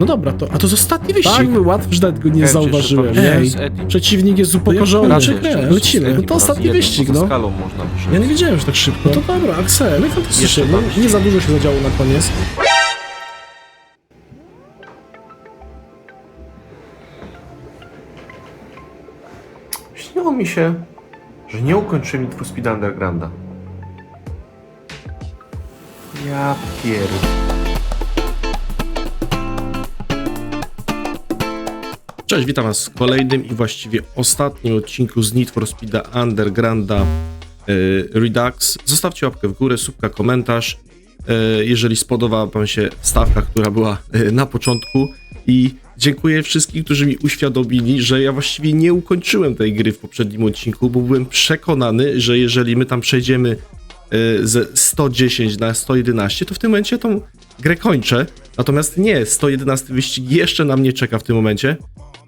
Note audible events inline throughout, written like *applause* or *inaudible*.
No dobra, to, a to jest ostatni wyścig. Tak, łatwo, że nawet go nie zauważyłem. Ej, Eddie. przeciwnik jest upokorzony. Lecimy. No to ostatni wyścig, no. Ja nie wiedziałem, że tak szybko. No to dobra, Axel, no fantastycznie. Jeszcze Nie, za dużo się zadziało na koniec. Śniło mi się, że nie ukończyłem Need for Speed Undergrounda. Ja pier... Cześć, witam was w kolejnym i właściwie ostatnim odcinku z Need for Speeda Undergrounda y, Redux. Zostawcie łapkę w górę, subka, komentarz, y, jeżeli spodobała wam się wstawka, która była y, na początku i dziękuję wszystkim, którzy mi uświadomili, że ja właściwie nie ukończyłem tej gry w poprzednim odcinku, bo byłem przekonany, że jeżeli my tam przejdziemy ze 110 na 111, to w tym momencie tą grę kończę. Natomiast nie, 111 wyścig jeszcze na mnie czeka w tym momencie,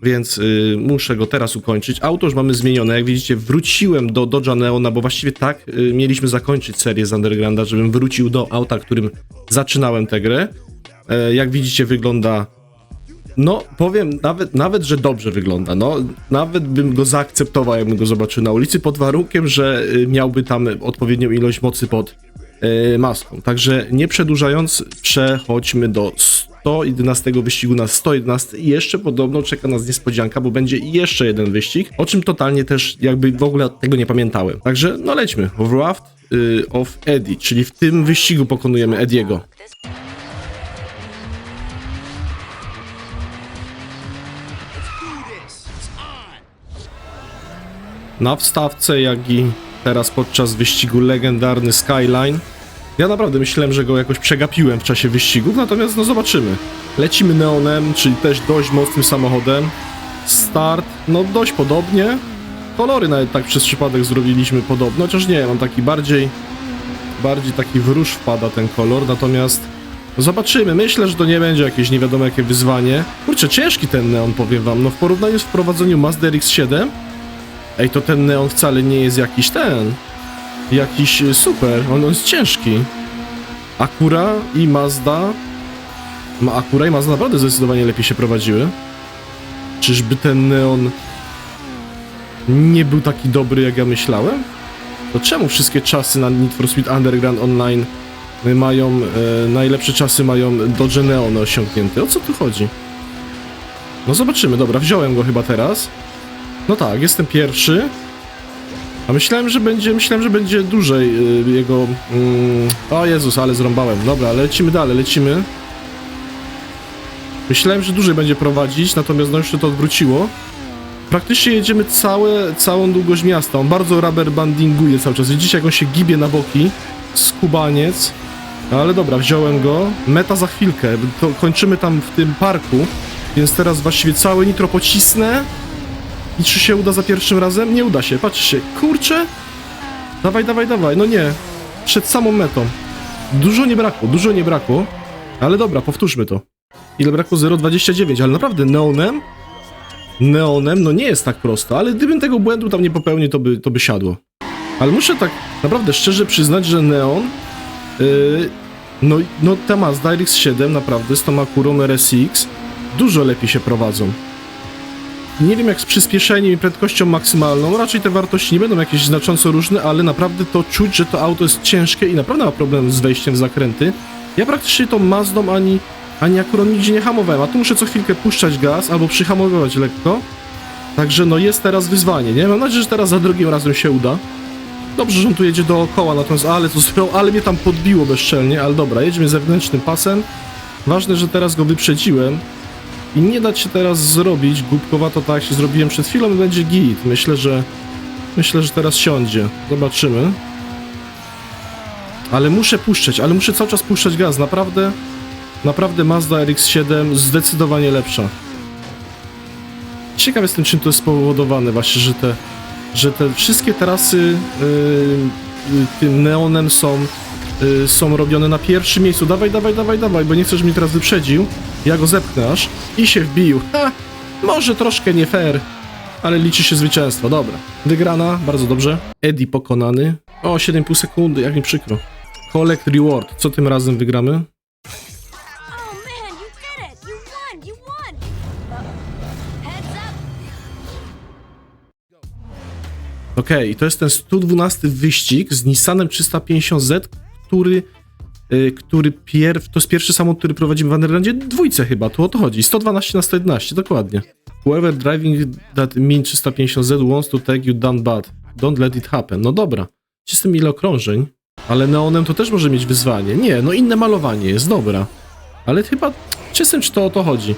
więc y, muszę go teraz ukończyć. Auto już mamy zmienione, jak widzicie, wróciłem do Dodge'a Neona, bo właściwie tak y, mieliśmy zakończyć serię z Undergrounda, żebym wrócił do auta, którym zaczynałem tę grę. E, jak widzicie, wygląda no, powiem nawet, nawet, że dobrze wygląda. No, nawet bym go zaakceptował, jakbym go zobaczył na ulicy, pod warunkiem, że y, miałby tam odpowiednią ilość mocy pod y, maską. Także nie przedłużając, przechodźmy do 111 wyścigu na 111 i jeszcze podobno czeka nas niespodzianka, bo będzie jeszcze jeden wyścig, o czym totalnie też jakby w ogóle tego nie pamiętałem. Także no lećmy. Wrath y, of Eddie, czyli w tym wyścigu pokonujemy Ediego. na wstawce, jak i teraz podczas wyścigu legendarny Skyline. Ja naprawdę myślałem, że go jakoś przegapiłem w czasie wyścigów, natomiast no zobaczymy. Lecimy Neonem, czyli też dość mocnym samochodem. Start, no dość podobnie. Kolory nawet tak przez przypadek zrobiliśmy podobno, chociaż nie, mam taki bardziej, bardziej taki wróż wpada ten kolor, natomiast no zobaczymy. Myślę, że to nie będzie jakieś nie wiadomo jakie wyzwanie. Kurczę, ciężki ten Neon, powiem wam. No w porównaniu z wprowadzeniem Mazda RX-7, Ej, to ten neon wcale nie jest jakiś ten. Jakiś y, super. On, jest ciężki. Akura i Mazda. Ma Akura i Mazda naprawdę zdecydowanie lepiej się prowadziły. Czyżby ten neon nie był taki dobry, jak ja myślałem? To czemu wszystkie czasy na Need for Speed Underground Online mają, e, najlepsze czasy mają Dodge Neon osiągnięte? O co tu chodzi? No zobaczymy, dobra, wziąłem go chyba teraz. No tak, jestem pierwszy. A myślałem, że będzie, myślałem, że będzie dłużej y, jego... Mm, o Jezus, ale zrąbałem. Dobra, lecimy dalej, lecimy. Myślałem, że dłużej będzie prowadzić, natomiast no już się to odwróciło. Praktycznie jedziemy całe, całą długość miasta. On bardzo rubber bandinguje cały czas. Widzicie, jak on się gibie na boki. Skubaniec. No ale dobra, wziąłem go. Meta za chwilkę. To kończymy tam w tym parku. Więc teraz właściwie całe nitro pocisnę. I czy się uda za pierwszym razem? Nie uda się, patrzcie, kurczę! Dawaj, dawaj, dawaj, no nie. Przed samą metą. Dużo nie brakło, dużo nie brakło. Ale dobra, powtórzmy to. Ile brakło? 0,29, ale naprawdę neonem? Neonem, no nie jest tak prosto, ale gdybym tego błędu tam nie popełnił, to by, to by siadło. Ale muszę tak naprawdę szczerze przyznać, że neon... Yy, no, no ta Mazda RX-7 naprawdę z tą Akurą RSX dużo lepiej się prowadzą. Nie wiem jak z przyspieszeniem i prędkością maksymalną, raczej te wartości nie będą jakieś znacząco różne, ale naprawdę to czuć, że to auto jest ciężkie i naprawdę ma problem z wejściem w zakręty. Ja praktycznie tą Mazdą ani, ani akurat nigdzie nie hamowałem, a tu muszę co chwilkę puszczać gaz albo przyhamowywać lekko. Także no jest teraz wyzwanie, nie? Mam nadzieję, że teraz za drugim razem się uda. Dobrze, że on tu jedzie dookoła, natomiast ale to zrobił, ale mnie tam podbiło bezczelnie, ale dobra, jedziemy zewnętrznym pasem. Ważne, że teraz go wyprzedziłem. I nie dać się teraz zrobić głupkowato tak jak się zrobiłem przed chwilą będzie git. Myślę, że myślę, że teraz siądzie. Zobaczymy. Ale muszę puszczać, ale muszę cały czas puszczać gaz. Naprawdę, naprawdę Mazda RX-7 zdecydowanie lepsza. Ciekaw jestem, czym to jest spowodowane właśnie, że te, że te wszystkie trasy yy, yy, tym neonem są y, są robione na pierwszym miejscu. Dawaj, dawaj, dawaj, dawaj, bo nie chcę, żeby mnie teraz wyprzedził ja go zepchnę aż i się wbił. Ha! Może troszkę nie fair, ale liczy się zwycięstwo, dobra. Wygrana, bardzo dobrze. Eddie pokonany. O, 7,5 sekundy, jak mi przykro. Collect reward, co tym razem wygramy? Okej, okay, to jest ten 112 wyścig z Nissanem 350Z, który który pierw, to jest pierwszy samochód, który prowadzimy w Underlandzie dwójce chyba, tu o to chodzi, 112 na 111, dokładnie. Whoever driving that Min 350Z wants to take you down bad, don't let it happen. No dobra, system ile okrążeń, ale neonem to też może mieć wyzwanie. Nie, no inne malowanie jest, dobra. Ale chyba, czystem czy to o to chodzi?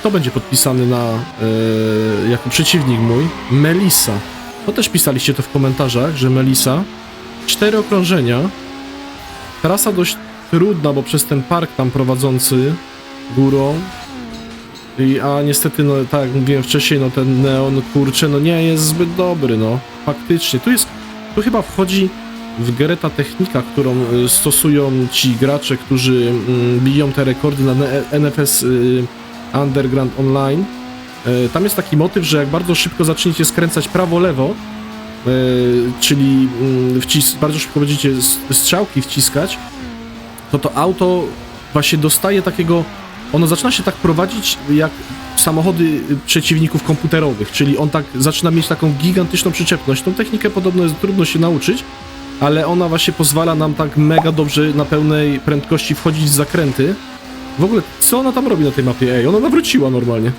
Kto będzie podpisany na, e, jako przeciwnik mój? Melissa. To też pisaliście to w komentarzach, że Melissa. Cztery okrążenia. Trasa dość trudna, bo przez ten park tam prowadzący górą. I, a niestety, no tak jak mówiłem wcześniej, no ten neon, kurczę, no nie jest zbyt dobry, no. Faktycznie. Tu jest, tu chyba wchodzi w grę ta technika, którą y, stosują ci gracze, którzy mm, biją te rekordy na NFS y, Underground Online. E, Tam jest taki motyw, że jak bardzo szybko zaczniecie skręcać prawo-lewo, e, czyli mm, wcis- bardzo szybko będziecie strzałki wciskać, to to auto właśnie dostaje takiego, ono zaczyna się tak prowadzić jak samochody y, przeciwników komputerowych, czyli on tak zaczyna mieć taką gigantyczną przyczepność. Tą technikę podobno jest trudno się nauczyć, ale ona właśnie pozwala nam tak mega dobrze na pełnej prędkości wchodzić w zakręty. W ogóle, co ona tam robi na tej mapie? Ej, ona nawróciła normalnie.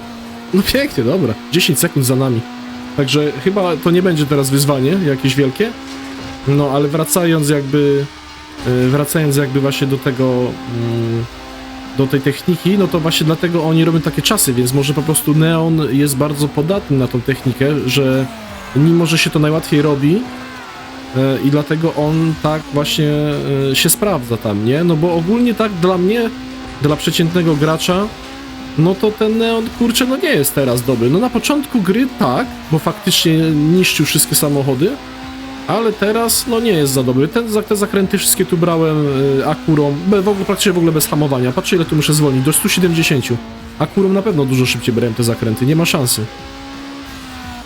No pięknie, dobra. 10 sekund za nami. Także chyba to nie będzie teraz wyzwanie jakieś wielkie. No, ale wracając jakby... e, Wracając jakby właśnie do tego... mm, Do tej techniki, no to właśnie dlatego oni robią takie czasy, więc może po prostu Neon jest bardzo podatny na tą technikę, że mimo, że się to najłatwiej robi, e, i dlatego on tak właśnie e, się sprawdza tam, nie? No bo ogólnie tak dla mnie, dla przeciętnego gracza, no to ten Neon, kurczę, no nie jest teraz dobry. No na początku gry tak, bo faktycznie niszczył wszystkie samochody, ale teraz, no nie jest za dobry. Ten, te zakręty wszystkie tu brałem y, Akurą, w ogóle, praktycznie w ogóle bez hamowania. Patrzę ile tu muszę zwolnić, do 170. Akurą na pewno dużo szybciej brałem te zakręty, nie ma szansy.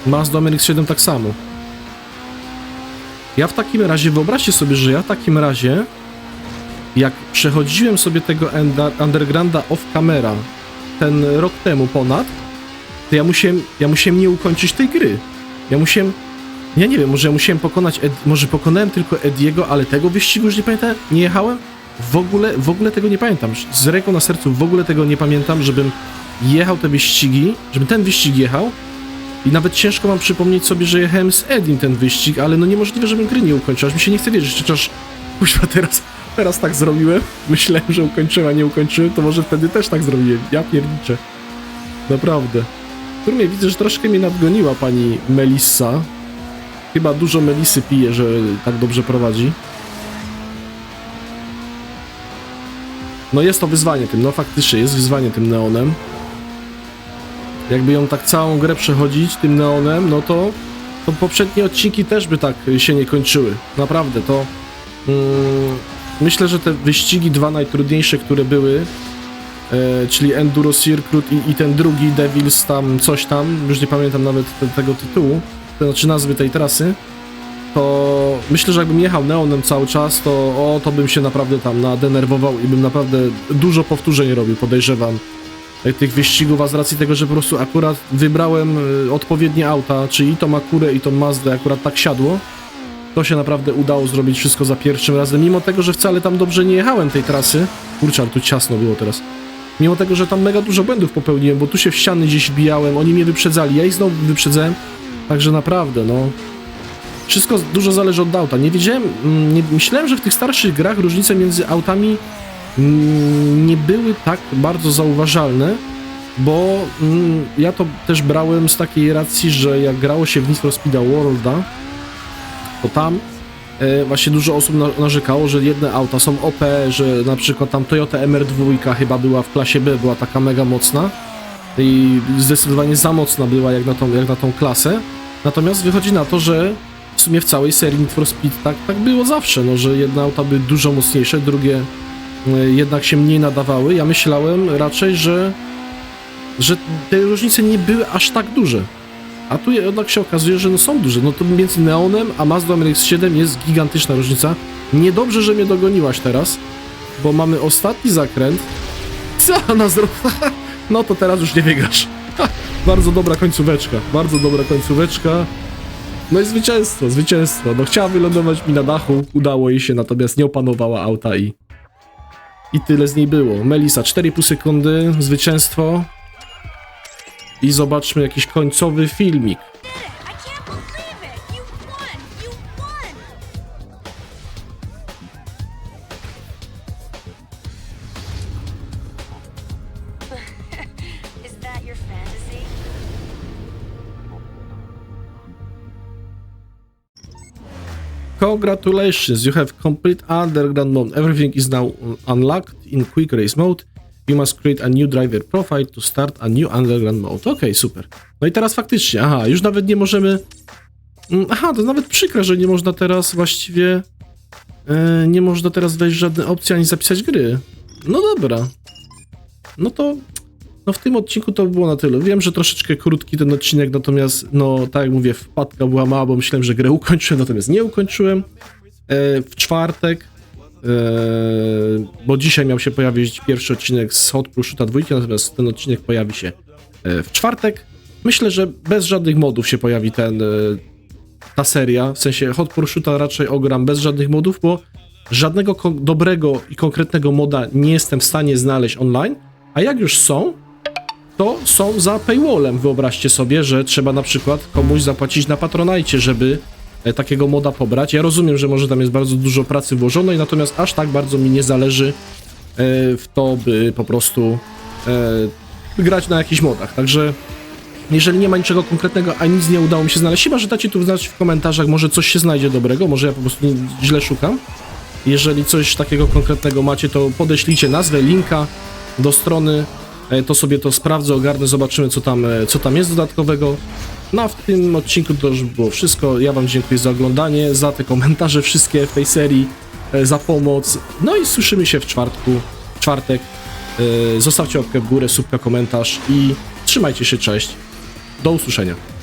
Mazda MX-7 tak samo. Ja w takim razie, wyobraźcie sobie, że ja w takim razie, jak przechodziłem sobie tego Undergrounda off camera ten rok temu ponad, to ja musiałem, ja musiałem nie ukończyć tej gry. Ja musiałem, ja nie wiem, może ja musiałem pokonać, Ed, może pokonałem tylko Ediego, ale tego wyścigu już nie pamiętam, nie jechałem? W ogóle, w ogóle tego nie pamiętam. Z ręką na sercu w ogóle tego nie pamiętam, żebym jechał te wyścigi, żebym ten wyścig jechał, i nawet ciężko mam przypomnieć sobie, że jechałem z Edim ten wyścig, ale no niemożliwe, żebym gry nie ukończył, aż mi się nie chce wierzyć, chociaż *laughs* kuźwa teraz, teraz tak zrobiłem, myślałem, że ukończyłem, a nie ukończyłem, to może wtedy też tak zrobiłem, ja pierniczę. Naprawdę. Turmie widzę, że troszkę mnie nadgoniła pani Melissa. Chyba dużo Melisy pije, że tak dobrze prowadzi. No jest to wyzwanie tym, no faktycznie jest wyzwanie tym neonem jakby ją tak całą grę przechodzić tym neonem, no to, to poprzednie odcinki też by tak się nie kończyły. Naprawdę, to mm, myślę, że te wyścigi dwa najtrudniejsze, które były, e, czyli Enduro Circuit i, i ten drugi Devils tam coś tam, już nie pamiętam nawet te, tego tytułu, to znaczy nazwy tej trasy, to myślę, że jakbym jechał neonem cały czas, to o, to bym się naprawdę tam nadenerwował i bym naprawdę dużo powtórzeń robił, podejrzewam e, tych wyścigów, a z racji tego, że po prostu akurat wybrałem e, odpowiednie auta, czyli i tą Akurę i tą Mazdę akurat tak siadło, to się naprawdę udało zrobić wszystko za pierwszym razem, mimo tego, że wcale tam dobrze nie jechałem tej trasy. Kurczę, ale tu ciasno było teraz. Mimo tego, że tam mega dużo błędów popełniłem, bo tu się w ściany gdzieś wbijałem, oni mnie wyprzedzali, ja ich znowu wyprzedzałem, także naprawdę, no... Wszystko dużo zależy od auta. Nie wiedziałem, mm, nie, myślałem, że w tych starszych grach różnice między autami mm, nie były tak bardzo zauważalne, bo mm, ja to też brałem z takiej racji, że jak grało się w Need for Speed Worlda, to tam e, właśnie dużo osób na, narzekało, że jedne auta są OP, że na przykład tam Toyota MR2 chyba była w klasie B, była taka mega mocna i zdecydowanie za mocna była jak na tą, jak na tą klasę. Natomiast wychodzi na to, że w sumie w całej serii Need for Speed tak, tak było zawsze, no, że jedne auta były dużo mocniejsze, drugie e, jednak się mniej nadawały. Ja myślałem raczej, że, że te różnice nie były aż tak duże. A tu jednak się okazuje, że no są duże. No to między Neonem a Mazda MX-7 jest gigantyczna różnica. Niedobrze, że mnie dogoniłaś teraz, bo mamy ostatni zakręt. Co *laughs* ona zrobiła? *laughs* No to teraz już nie wygrasz. *laughs* Bardzo dobra końcóweczka, bardzo dobra końcóweczka. No i zwycięstwo, zwycięstwo. No chciała wylądować mi na dachu, udało jej się, natomiast nie opanowała auta i... I tyle z niej było. Melisa 4,5 sekundy, zwycięstwo. I zobaczmy jakiś końcowy filmik. Congratulations, you have complete underground mode. Everything is now unlocked in quick race mode. You must create a new driver profile to start a new underground mode. Okej, super. No i teraz faktycznie, aha, już nawet nie możemy... Mm, Aha, to nawet przykre, że nie można teraz właściwie... E, nie można teraz wejść żadne opcje ani zapisać gry. No dobra. No to... No w tym odcinku to by było na tyle. Wiem, że troszeczkę krótki ten odcinek, natomiast no tak jak mówię, wpadka była mała, bo myślałem, że grę ukończyłem, natomiast nie ukończyłem. E, w czwartek, bo dzisiaj miał się pojawić pierwszy odcinek z Hot Pursuita 2, natomiast ten odcinek pojawi się e, w czwartek. Myślę, że bez żadnych modów się pojawi ten, e, ta seria, w sensie Hot Pursuita raczej ogram bez żadnych modów, bo żadnego dobrego i konkretnego moda nie jestem w stanie znaleźć online, a jak już są, to są za paywallem. Wyobraźcie sobie, że trzeba na przykład komuś zapłacić na Patronite, żeby takiego moda pobrać. Ja rozumiem, że może tam jest bardzo dużo pracy włożonej, natomiast aż tak bardzo mi nie zależy e, w to, by po prostu e, grać na jakichś modach. Także jeżeli nie ma niczego konkretnego, a nic nie udało mi się znaleźć, chyba, że dacie tu znać w komentarzach, może coś się znajdzie dobrego, może ja po prostu źle szukam. Jeżeli coś takiego konkretnego macie, to podeślijcie nazwę, linka do strony, e, to sobie to sprawdzę, ogarnę, zobaczymy co tam, e, co tam jest dodatkowego. No a w tym odcinku to już było wszystko. Ja wam dziękuję za oglądanie, za te komentarze wszystkie w tej serii, e, za pomoc. No i słyszymy się w czwartku, czwartek. E, Zostawcie łapkę w górę, subka, komentarz i trzymajcie się, cześć. Do usłyszenia.